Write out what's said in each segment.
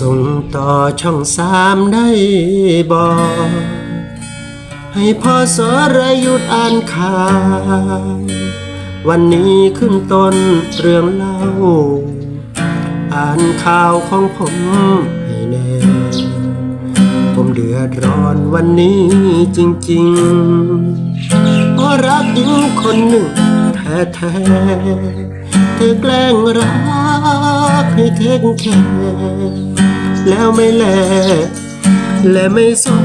ส่งต่อช่องสามได้บอกให้พ่อสรยุทธอ่านข่าววันนี้ขึ้นต้นเรื่องเล่า อ่านข่าวของผมให้แน่ ผมเดือดร้อนวันนี้จริงๆเพราะรักหญิงคนหนึ่งแท้ๆเธอแกล้งรักให้เทคแค่ แล้วไม่แล และไม่สน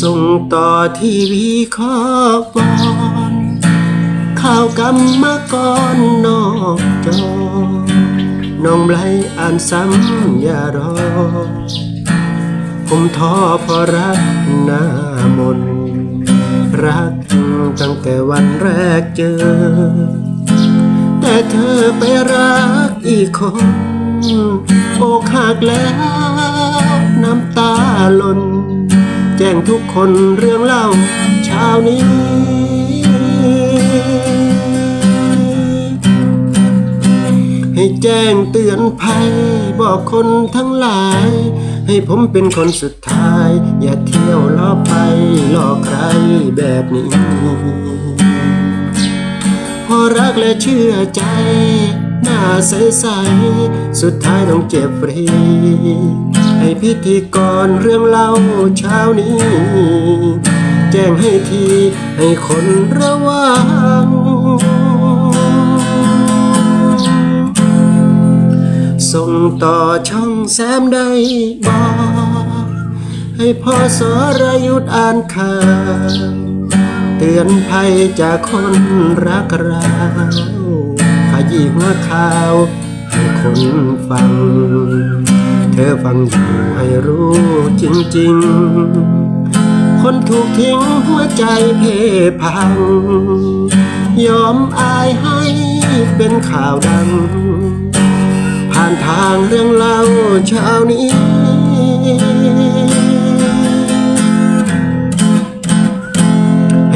ส่งต่อทีวีขอบอนข่าวกรรมกรนอกจอน้องไบลอ่านซ้ำอย่ารอ ผมท้อเพราะรักหน้ามน รักตั้งแต่วันแรกเจอ เธอไปรักอีกคน อกหักแล้วน้ำตาหล่น แจ้งทุกคนเรื่องเล่าเช้านี้ ให้แจ้งเตือนภัย บอกคนทั้งหลาย ให้ผมเป็นคนสุดท้าย อย่าเที่ยวล้อไปหลอกใครแบบนี้ พอรักและเชื่อใจ หน้าใสๆสุดท้ายต้องเจ็บฟรีให้พิธีกรเรื่องเล่าเช้านี้ แจ้งให้ทีให้คนระวังส่งต่อช่องแซมได้บอกให้พ่อสรยุทธอ่านข่าว ตือนภัยจากคนรักเราขยี้หัวข่าวให้คนฟัง เธอฟังอยู่ให้รู้จริง ๆ คนถูกทิ้งหัวใจเพพัง ยอมอายให้เป็นข่าวดัง ผ่านทางเรื่องเล่าเช้านี้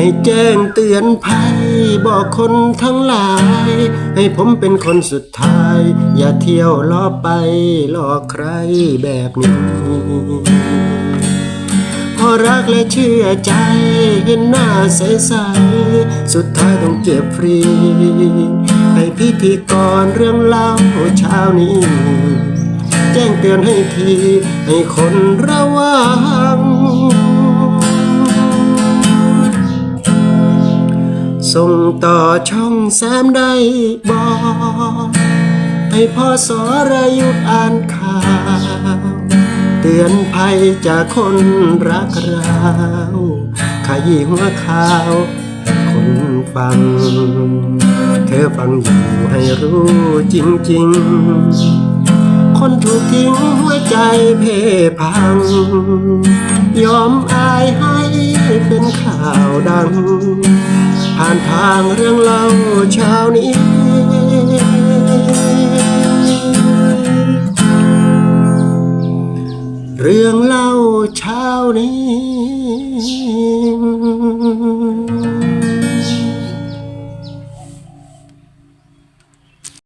ให้แจ้งเตือนภัย บอกคนทั้งหลาย ให้ผมเป็นคนสุดท้าย อย่าเที่ยวล้อไปหลอกใครแบบนี้พอรักและเชื่อใจเห็นหน้าใสๆสุดท้ายต้องเจ็บฟรี ให้พิธีกรเรื่องเล่าเช้านี้ แจ้งเตือนให้ที ให้คนระวัง ส่งต่อช่องแซมได้บอกให้พ่อสรยุทธอ่านข่าว เตือนภัยจากคนรักเราขยี้หัวข่าว คนฟัง เธอฟังอยู่ให้รู้จริง ๆ คนถูกทิ้งหัวใจเพพัง ยอมอายให้เป็นข่าวดัง ผ่านทางเรื่องเล่าเช้านี้